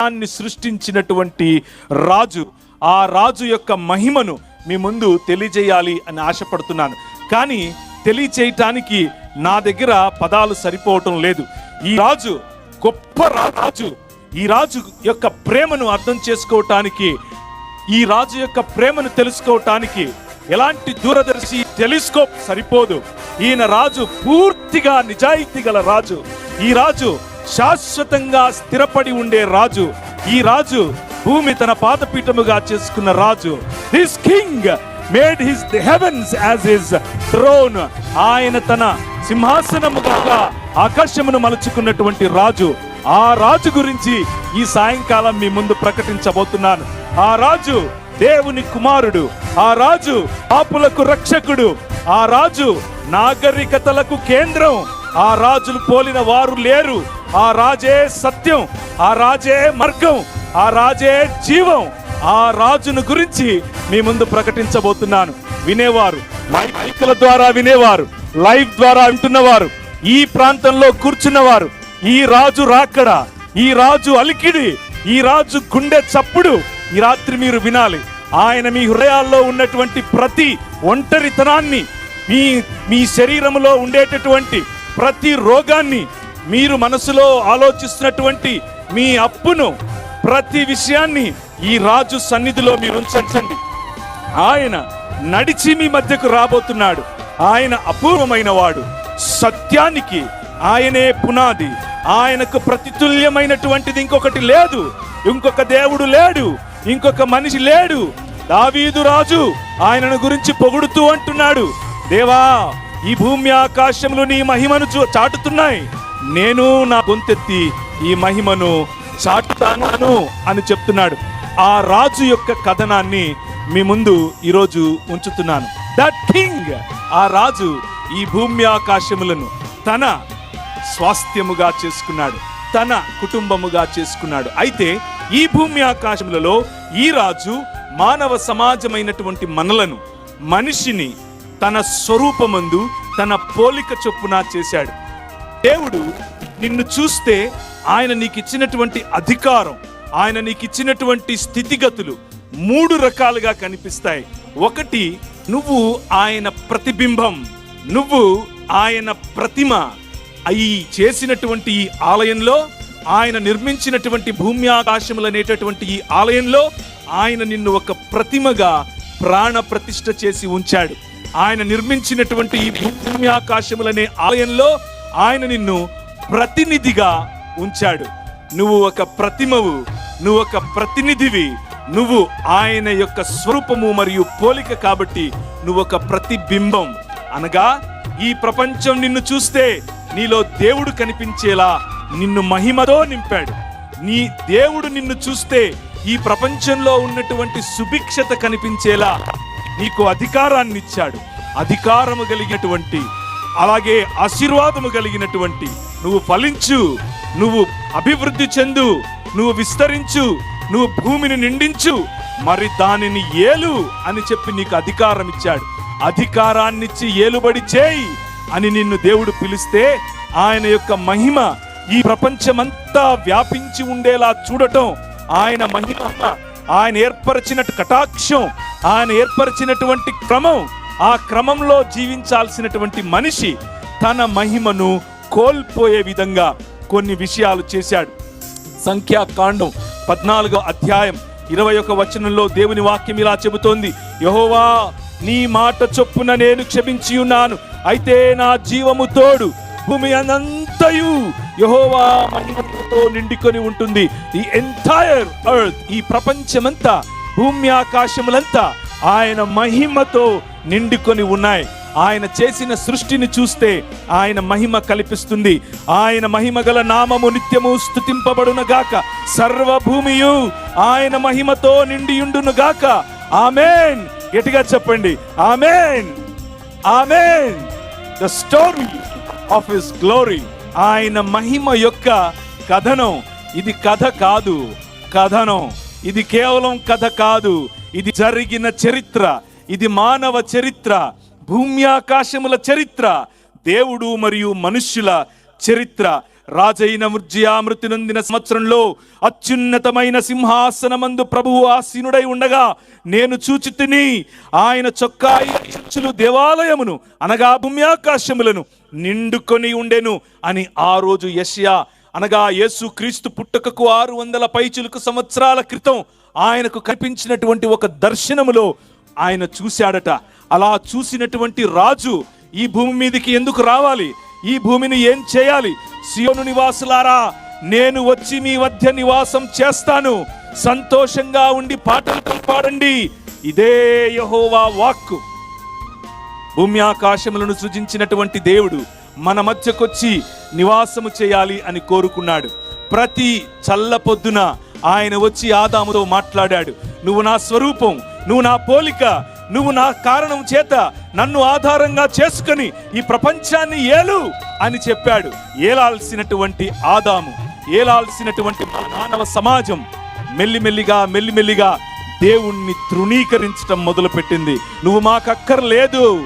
దాన్ని సృష్టించినటువంటి రాజు ఆ రాజు యొక్క మహిమను మీ ముందు తెలియజేయాలి అని ఆశపడుతున్నాను. కానీ తెలియచేయటానికి నా దగ్గర పదాలు సరిపోవటం లేదు. ఈ రాజు గొప్ప రాజు. ఈ రాజు యొక్క ప్రేమను అర్థం చేసుకోవటానికి ఈ రాజు యొక్క ప్రేమను తెలుసుకోవటానికి ఎలాంటి దూరదర్శి టెలిస్కోప్ సరిపోదు. ఈయన రాజు పూర్తిగా నిజాయితీ గల రాజు. ఈ రాజు శాశ్వతంగా స్థిరపడి ఉండే రాజు ఈ రాజు భూమి తన పాదపీఠముగా చేసుకున్న రాజు. This king made his heavens as his throne ఆయన తన సింహాసనముగా ఆకాశమును మలుచుకున్నటువంటి రాజు. ఆ రాజు గురించి ఈ సాయంకాలం మీ ముందు ప్రకటించబోతున్నాను. ఆ రాజు దేవుని కుమారుడు ఆ రాజు పాపులకు రక్షకుడు ఆ రాజు నాగరికతలకు కేంద్రం ఆ రాజులు పోలిన వారు లేరు. ఆ రాజే సత్యం ఆ రాజే మార్గం ఆ రాజే జీవం ఆ రాజును గురించి మీ ముందు ప్రకటించబోతున్నాను. వినేవారు మైకుల ద్వారా వినేవారు లైవ్ ద్వారా వింటున్నవారు ఈ ప్రాంతంలో కూర్చున్నవారు ఈ రాజు రాకడ ఈ రాజు అలికిడి ఈ రాజు గుండె చప్పుడు ఈ రాత్రి మీరు వినాలి. ఆయన మీ హృదయాల్లో ఉన్నటువంటి ప్రతి ఒంటరితనాన్ని మీ మీ శరీరంలో ఉండేటటువంటి ప్రతి రోగాన్ని మీరు మనసులో ఆలోచిస్తున్నటువంటి మీ అప్పును ప్రతి విషయాన్ని ఈ రాజు సన్నిధిలో మీరు ఉంచండి. ఆయన నడిచి మీ మధ్యకు రాబోతున్నాడు. ఆయన అపూర్వమైన వాడు. సత్యానికి ఆయనే పునాది. ఆయనకు ప్రతితుల్యమైనటువంటిది ఇంకొకటి లేదు. ఇంకొక దేవుడు లేడు. ఇంకొక మనిషి లేడు. దావీదు రాజు ఆయనను గురించి పొగుడుతూ అంటున్నాడు. దేవా ఈ భూమి ఆకాశములు నీ మహిమను చూ- చాటుతున్నాయి. నేను నా గొంతెత్తి ఈ మహిమను చాటుతాను అని చెప్తున్నాడు. ఆ రాజు యొక్క కథనాన్ని మీ ముందు ఈరోజు ఉంచుతున్నాను. That king! ఆ రాజు ఈ భూమి ఆకాశములను తన స్వాస్థ్యముగా చేసుకున్నాడు. తన కుటుంబముగా చేసుకున్నాడు. అయితే ఈ భూమి ఆకాశములలో ఈ రాజు మానవ సమాజమైనటువంటి మనలను మనిషిని తన స్వరూపమందు తన పోలిక చొప్పున చేశాడు. దేవుడు నిన్ను చూస్తే ఆయన నీకు ఇచ్చినటువంటి అధికారం ఆయన నీకు ఇచ్చినటువంటి స్థితిగతులు మూడు రకాలుగా కనిపిస్తాయి. ఒకటి నువ్వు ఆయన ప్రతిబింబం నువ్వు ఆయన ప్రతిమ అయి చేసినటువంటి ఈ ఆలయంలో ఆయన నిర్మించినటువంటి భూమి ఆకాశములు అనేటటువంటి ఈ ఆలయంలో ఆయన నిన్ను ఒక ప్రతిమగా ప్రాణ ప్రతిష్ఠ చేసి ఉంచాడు. ఆయన నిర్మించినటువంటి ఈ భూమి ఆకాశములనే ఆలయంలో ఆయన నిన్ను ప్రతినిధిగా ఉంచాడు. నువ్వు ఒక ప్రతిమవు నువ్వు ఒక ప్రతినిధివి నువ్వు ఆయన యొక్క స్వరూపము మరియు పోలిక కాబట్టి నువ్వు ఒక ప్రతిబింబం. అనగా ఈ ప్రపంచం నిన్ను చూస్తే నీలో దేవుడు కనిపించేలా నిన్ను మహిమతో నింపాడు. నీ దేవుడు నిన్ను చూస్తే ఈ ప్రపంచంలో ఉన్నటువంటి సుభిక్షత కనిపించేలా నీకు అధికారాన్ని ఇచ్చాడు అధికారము కలిగినటువంటి అలాగే ఆశీర్వాదము కలిగినటువంటి నువ్వు ఫలించు నువ్వు అభివృద్ధి చెందు నువ్వు విస్తరించు నువ్వు భూమిని నిండించు మరి దానిని ఏలు అని చెప్పి నీకు అధికారం ఇచ్చాడు. అధికారాన్నిచ్చి ఏలుబడి చేయి అని నిన్ను దేవుడు పిలిస్తే ఆయన యొక్క మహిమ ఈ ప్రపంచమంతా వ్యాపించి ఉండేలా చూడటం ఆయన మహిమ. ఆయన ఏర్పరిచినట్టు కటాక్షం ఆయన ఏర్పరిచినటువంటి క్రమం ఆ క్రమంలో జీవించాల్సినటువంటి మనిషి తన మహిమను కోల్పోయే విధంగా కొన్ని విషయాలు చేశాడు. సంఖ్యాకాండం పద్నాలుగో అధ్యాయం ఇరవై ఒక వచనంలో దేవుని వాక్యం ఇలా చెబుతోంది. యహోవా నీ మాట చొప్పున నేను క్షమించి ఉన్నాను. అయితే నా జీవము తోడు భూమి అనంతయు యహోవా మహిమతో నిండుకొని ఉంటుంది. ఈ ఎంటైర్ ఎర్త్ ఈ ప్రపంచమంతా భూమి ఆకాశములంతా ఆయన మహిమతో నిండుకొని ఉన్నాయి. ఆయన చేసిన సృష్టిని చూస్తే ఆయన మహిమ కల్పిస్తుంది. ఆయన మహిమ గల నామము నిత్యము స్తుతింపబడును గాక సర్వభూమియు ఆయన మహిమతో నిండియుండును గాక. ఆమెన్. గట్టిగా చెప్పండి. Amen. Amen. The story of his glory. ఆయన మహిమ యొక్క కథనం. ఇది కథ కాదు. కథనం. ఇది కేవలం కథ కాదు. ఇది జరిగిన చరిత్ర ఇది మానవ చరిత్ర భూమి ఆకాశముల చరిత్ర దేవుడు మరియు మనుష్యుల చరిత్ర. రాజైన మృజ్యామృతి నొందిన సంవత్సరంలో అత్యున్నతమైన సింహాసనమందు ప్రభువు ఆసీనుడై ఉండగా నేను చూచి తిని ఆయన చొక్కాయి చర్చులు దేవాలయమును అనగా భూమ్యాకాశములను నిండుకొని ఉండెను అని ఆ రోజు యెషయా అనగా యేసు క్రీస్తు పుట్టుకకు ఆరు వందల పైచులకు సంవత్సరాల క్రితం ఆయనకు కనిపించినటువంటి ఒక దర్శనములో ఆయన చూశాడట. అలా చూసినటువంటి రాజు ఈ భూమి మీదకి ఎందుకు రావాలి? ఈ భూమిని ఏం చేయాలి? సియోను నివాసులారా నేను వచ్చి మీ మధ్య నివాసం చేస్తాను. సంతోషంగా ఉండి పాటలు పాడండి. ఇదే యహోవా వాక్కు. భూమి ఆకాశములను సృజించినటువంటి దేవుడు మన మధ్యకొచ్చి నివాసము చేయాలి అని కోరుకున్నాడు. ప్రతి చల్ల పొద్దున ఆయన వచ్చి ఆదాముతో మాట్లాడాడు. నువ్వు నా స్వరూపం నువ్వు నా పోలిక నువ్వు నా కారణం చేత నన్ను ఆధారంగా చేసుకొని ఈ ప్రపంచాన్ని ఏలు అని చెప్పాడు. ఏలాల్సినటువంటి ఆదాము ఏలాల్సినటువంటి మానవ సమాజం మెల్లిమెల్లిగా మెల్లిమెల్లిగా దేవుణ్ణి తృణీకరించటం మొదలుపెట్టింది. నువ్వు మాకక్కర్లేదు.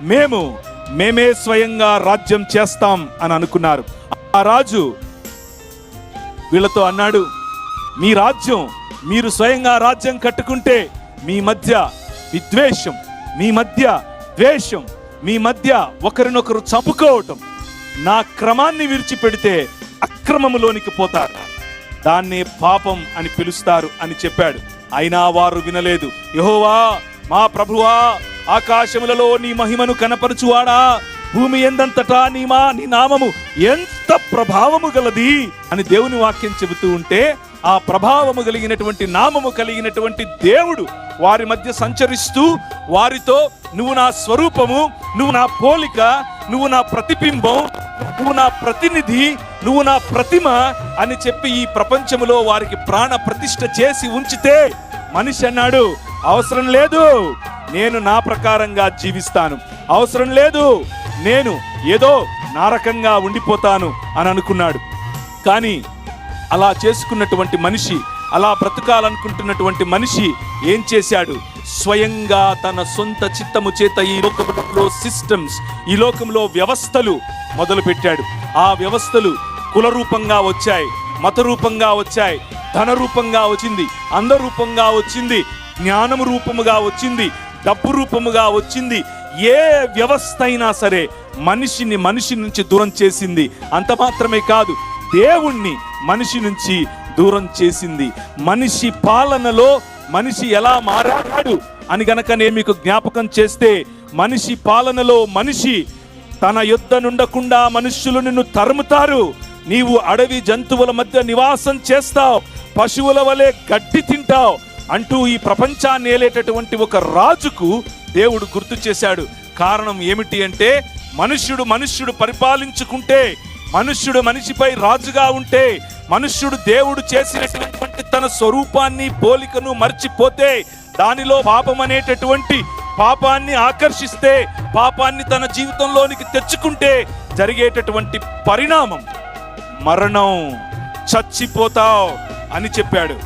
మేము మేమే స్వయంగా రాజ్యం చేస్తాం అని అనుకున్నారు. ఆ రాజు వీళ్ళతో అన్నాడు మీ రాజ్యం మీరు స్వయంగా రాజ్యం కట్టుకుంటే మీ మధ్య విద్వేషం మీ మధ్య ద్వేషం మీ మధ్య ఒకరినొకరు చంపుకోవటం. నా క్రమాన్ని విడిచిపెడితే అక్రమములోనికి పోతారు. దాన్నే పాపం అని పిలుస్తారు అని చెప్పాడు. అయినా వారు వినలేదు. యహోవా మా ప్రభువా ఆకాశములలో నీ మహిమను కనపరచువాడా? భూమి ఎందంతటా నీ మా నీ నామము ఎంత ప్రభావము గలది? అని దేవుని వాక్యం చెబుతూ ఉంటే ఆ ప్రభావము కలిగినటువంటి నామము కలిగినటువంటి దేవుడు వారి మధ్య సంచరిస్తూ వారితో నువ్వు నా స్వరూపము నువ్వు నా పోలిక నువ్వు నా ప్రతిబింబం నువ్వు నా ప్రతినిధి నువ్వు నా ప్రతిమ అని చెప్పి ఈ ప్రపంచములో వారికి ప్రాణ ప్రతిష్ఠ చేసి ఉంచితే మనిషి అన్నాడు అవసరం లేదు నేను నా ప్రకారంగా జీవిస్తాను. అవసరం లేదు నేను ఏదో నారకంగా ఉండిపోతాను అని అనుకున్నాడు. కానీ అలా చేసుకున్నటువంటి మనిషి అలా బ్రతకాలనుకుంటున్నటువంటి మనిషి ఏం చేశాడు? స్వయంగా తన సొంత చిత్తము చేత ఈ లోకంలో సిస్టమ్స్ ఈ లోకంలో వ్యవస్థలు మొదలుపెట్టాడు. ఆ వ్యవస్థలు కుల రూపంగా వచ్చాయి మత రూపంగా వచ్చాయి ధన రూపంగా వచ్చింది అందరూపంగా వచ్చింది జ్ఞానము రూపముగా వచ్చింది డబ్బు రూపముగా వచ్చింది. ఏ వ్యవస్థ అయినా సరే మనిషిని మనిషి నుంచి దూరం చేసింది. అంత మాత్రమే కాదు దేవుణ్ణి మనిషి నుంచి దూరం చేసింది. మనిషి పాలనలో మనిషి ఎలా మారాడు అని గనక నేను మీకు జ్ఞాపకం చేస్తే మనిషి పాలనలో మనిషి తన యుద్ధ నుండకుండా మనుష్యులు నిన్ను తరుముతారు. నీవు అడవి జంతువుల మధ్య నివాసం చేస్తావు. పశువుల వలె గడ్డి తింటావు అంటూ ఈ ప్రపంచాన్ని ఏలేటటువంటి ఒక రాజుకు దేవుడు గుర్తు చేశాడు. కారణం ఏమిటి అంటే మనుష్యుడు మనుష్యుడు పరిపాలించుకుంటే మనుష్యుడు మనిషిపై రాజుగా ఉంటే మనుష్యుడు దేవుడు చేసినటువంటి తన స్వరూపాన్ని పోలికను మర్చిపోతే దానిలో పాపం అనేటటువంటి పాపాన్ని ఆకర్షిస్తే పాపాన్ని తన జీవితంలోనికి తెచ్చుకుంటే జరిగేటటువంటి పరిణామం మరణం చచ్చిపోతావు అని చెప్పాడు.